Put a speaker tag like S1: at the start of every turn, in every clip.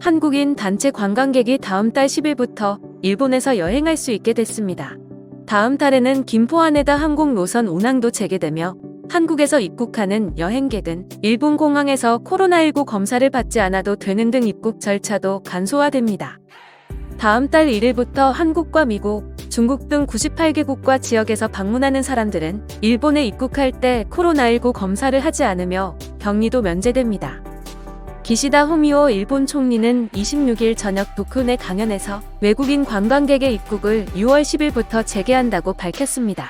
S1: 한국인 단체 관광객이 다음 달 10일부터 일본에서 여행할 수 있게 됐습니다. 다음 달에는 김포 하네다 항공 노선 운항도 재개되며 한국에서 입국하는 여행객은 일본 공항에서 코로나19 검사를 받지 않아도 되는 등 입국 절차도 간소화됩니다. 다음 달 1일부터 한국과 미국, 중국 등 98개국과 지역에서 방문하는 사람들은 일본에 입국할 때 코로나19 검사를 하지 않으며 격리도 면제됩니다. 기시다 후미오 일본 총리는 26일 저녁 도쿄 강연에서 외국인 관광객의 입국을 6월 10일부터 재개한다고 밝혔습니다.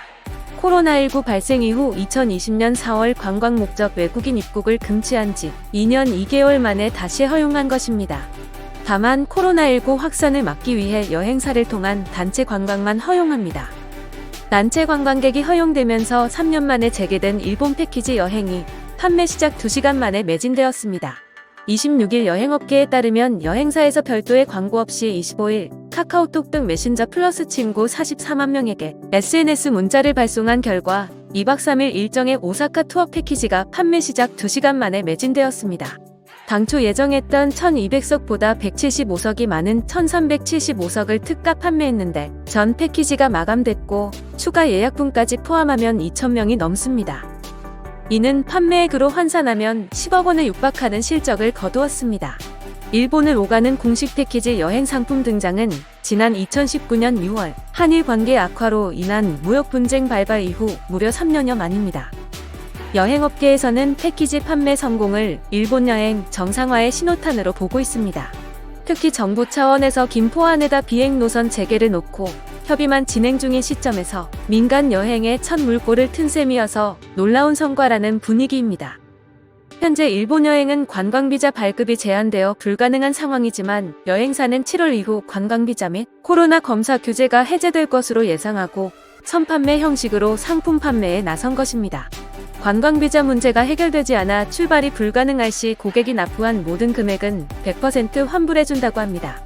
S1: 코로나19 발생 이후 2020년 4월 관광 목적 외국인 입국을 금지한 지 2년 2개월 만에 다시 허용한 것입니다. 다만 코로나19 확산을 막기 위해 여행사를 통한 단체 관광만 허용합니다. 단체 관광객이 허용되면서 3년 만에 재개된 일본 패키지 여행이 판매 시작 2시간 만에 매진되었습니다. 26일 여행업계에 따르면 여행사에서 별도의 광고 없이 25일 카카오톡 등 메신저 플러스 친구 44만 명에게 SNS 문자를 발송한 결과 2박 3일 일정의 오사카 투어 패키지가 판매 시작 2시간 만에 매진되었습니다. 당초 예정했던 1200석보다 175석이 많은 1375석을 특가 판매했는데 전 패키지가 마감됐고 추가 예약분까지 포함하면 2,000명이 넘습니다. 이는 판매액으로 환산하면 10억 원에 육박하는 실적을 거두었습니다. 일본을 오가는 공식 패키지 여행 상품 등장은 지난 2019년 6월 한일 관계 악화로 인한 무역 분쟁 발발 이후 무려 3년여 만입니다. 여행업계에서는 패키지 판매 성공을 일본 여행 정상화의 신호탄으로 보고 있습니다. 특히 정부 차원에서 김포 하네다 비행 노선 재개를 놓고 협의만 진행 중인 시점에서 민간 여행에 첫 물꼬를 튼 셈이어서 놀라운 성과라는 분위기입니다. 현재 일본 여행은 관광비자 발급이 제한되어 불가능한 상황이지만 여행사는 7월 이후 관광비자 및 코로나 검사 규제가 해제될 것으로 예상하고 선판매 형식으로 상품 판매에 나선 것입니다. 관광비자 문제가 해결되지 않아 출발이 불가능할 시 고객이 납부한 모든 금액은 100% 환불해준다고 합니다.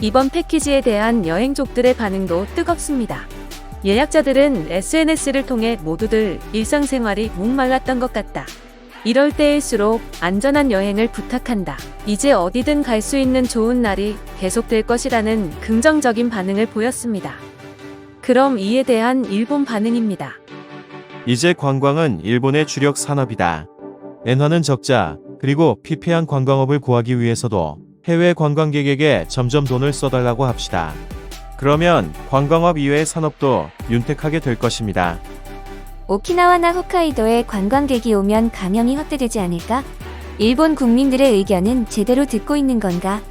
S1: 이번 패키지에 대한 여행족들의 반응도 뜨겁습니다. 예약자들은 SNS를 통해 모두들 일상생활이 목말랐던 것 같다. 이럴 때일수록 안전한 여행을 부탁한다. 이제 어디든 갈 수 있는 좋은 날이 계속될 것이라는 긍정적인 반응을 보였습니다. 그럼 이에 대한 일본 반응입니다.
S2: 이제 관광은 일본의 주력 산업이다. 엔화는 적자, 그리고 피폐한 관광업을 구하기 위해서도 해외 관광객에게 점점 돈을 써달라고 합시다. 그러면 관광업 이외의 산업도 윤택하게 될 것입니다.
S3: 오키나와나 홋카이도에 관광객이 오면 감염이 확대되지 않을까? 일본 국민들의 의견은 제대로 듣고 있는 건가?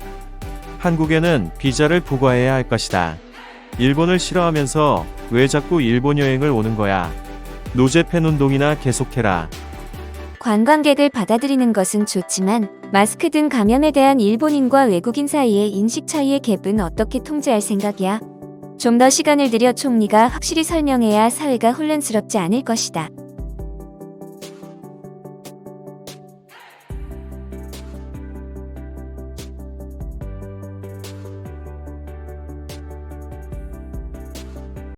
S2: 한국에는 비자를 부과해야 할 것이다. 일본을 싫어하면서 왜 자꾸 일본 여행을 오는 거야? 노제팬 운동이나 계속해라.
S3: 관광객을 받아들이는 것은 좋지만 마스크 등 감염에 대한 일본인과 외국인 사이의 인식 차이의 갭은 어떻게 통제할 생각이야? 좀 더 시간을 들여 총리가 확실히 설명해야 사회가 혼란스럽지 않을 것이다.